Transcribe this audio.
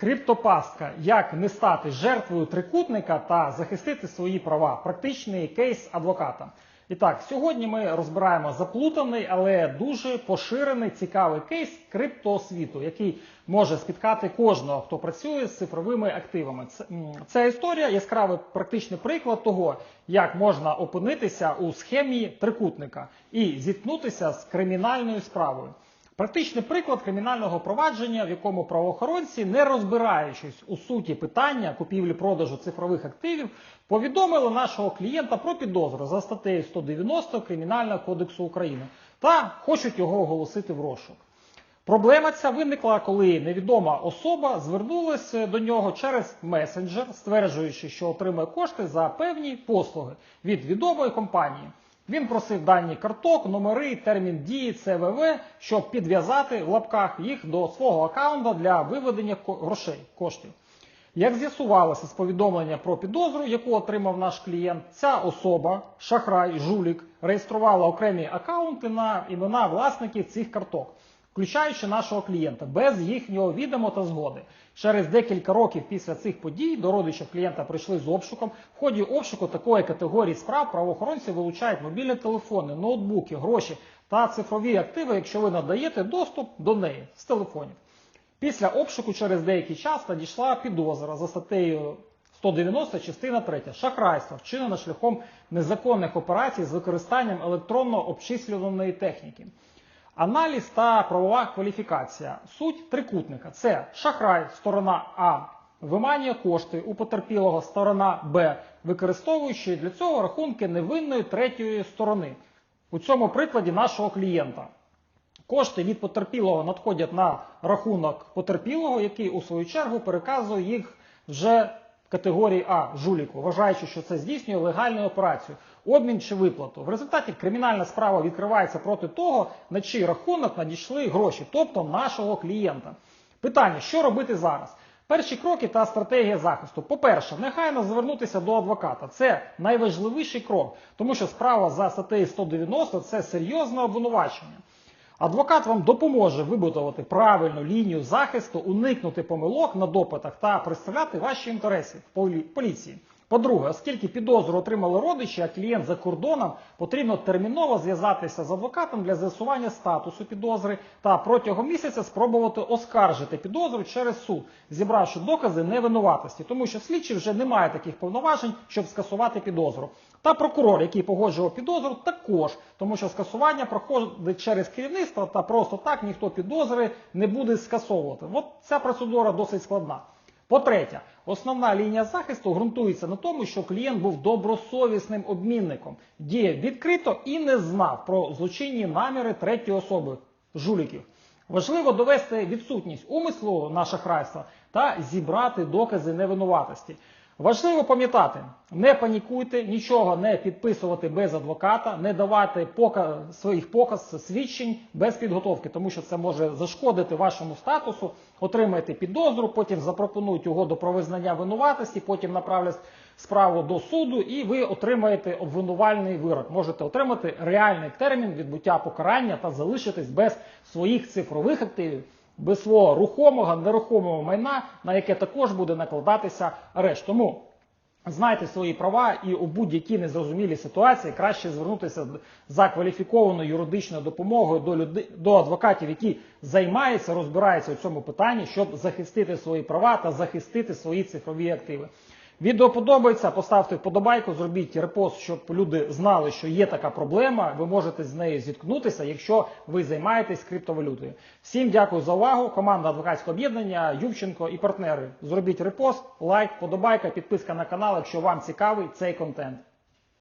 Криптопастка. Як не стати жертвою трикутника та захистити свої права. Практичний кейс адвоката. І так, сьогодні ми розбираємо заплутаний, але дуже поширений цікавий кейс криптоосвіту, який може спіткати кожного, хто працює з цифровими активами. Ця історія яскравий практичний приклад того, як можна опинитися у схемі трикутника і зіткнутися з кримінальною справою. Практичний приклад кримінального провадження, в якому правоохоронці, не розбираючись у суті питання купівлі-продажу цифрових активів, повідомили нашого клієнта про підозру за статтею 190 Кримінального кодексу України та хочуть його оголосити в розшук. Проблема ця виникла, коли невідома особа звернулася до нього через месенджер, стверджуючи, що отримує кошти за певні послуги від відомої компанії. Він просив дані карток, номери, термін дії, ЦВВ, щоб підв'язати в лапках їх до свого аккаунта для виведення грошей коштів. Як з'ясувалося з повідомлення про підозру, яку отримав наш клієнт, ця особа, шахрай, жулік, реєструвала окремі акаунти на імена власників цих карток, включаючи нашого клієнта, без їхнього відома та згоди. Через декілька років після цих подій до родичів клієнта прийшли з обшуком. В ході обшуку такої категорії справ правоохоронці вилучають мобільні телефони, ноутбуки, гроші та цифрові активи, якщо ви надаєте доступ до неї з телефонів. Після обшуку через деякий час надійшла підозра за статтею 190 частина 3 шахрайство вчинено шляхом незаконних операцій з використанням електронно обчислюваної техніки. Аналіз та правова кваліфікація. Суть трикутника це шахрай, сторона А, виманює кошти у потерпілого сторона Б, використовуючи для цього рахунки невинної третьої сторони. У цьому прикладі нашого клієнта. Кошти від потерпілого надходять на рахунок потерпілого, який у свою чергу переказує їх вже категорії А жуліку, вважаючи, що це здійснює легальну операцію, обмін чи виплату. В результаті кримінальна справа відкривається проти того, на чий рахунок надійшли гроші, тобто нашого клієнта. Питання: що робити зараз? Перші кроки та стратегія захисту. По-перше, негайно звернутися до адвоката. Це найважливіший крок, тому що справа за статтею 190 це серйозне обвинувачення. Адвокат вам допоможе вибудувати правильну лінію захисту, уникнути помилок на допитах та представляти ваші інтереси в полі- поліції. По-друге, оскільки підозру отримали родичі, а клієнт за кордоном, потрібно терміново зв'язатися з адвокатом для з'ясування статусу підозри та протягом місяця спробувати оскаржити підозру через суд, зібравши докази невинуватості, тому що слідчий вже не має таких повноважень, щоб скасувати підозру. Та прокурор, який погоджував підозру, також, тому що скасування проходить через керівництво, та просто так ніхто підозри не буде скасовувати. От ця процедура досить складна. По-третє, основна лінія захисту ґрунтується на тому, що клієнт був добросовісним обмінником, діяв відкрито і не знав про злочинні наміри третьої особи жуліків. Важливо довести відсутність умислу на шахрайство та зібрати докази невинуватості. Важливо пам'ятати, не панікуйте, нічого не підписувати без адвоката, не давати пока своїх показ свідчень без підготовки, тому що це може зашкодити вашому статусу. Отримаєте підозру, потім запропонують угоду про визнання винуватості, потім направлять справу до суду, і ви отримаєте обвинувальний вирок. Можете отримати реальний термін відбуття покарання та залишитись без своїх цифрових активів без свого рухомого, нерухомого майна, на яке також буде накладатися арешт. Тому знайте свої права і у будь-якій незрозумілій ситуації краще звернутися за кваліфікованою юридичною допомогою до люди, до адвокатів, які займаються, розбираються у цьому питанні, щоб захистити свої права та захистити свої цифрові активи. Відео подобається, поставте вподобайку, зробіть репост, щоб люди знали, що є така проблема. Ви можете з нею зіткнутися, якщо ви займаєтесь криптовалютою. Всім дякую за увагу. Команда адвокатського об'єднання Ювченко і партнери. Зробіть репост, лайк, подобайка, підписка на канал, якщо вам цікавий цей контент.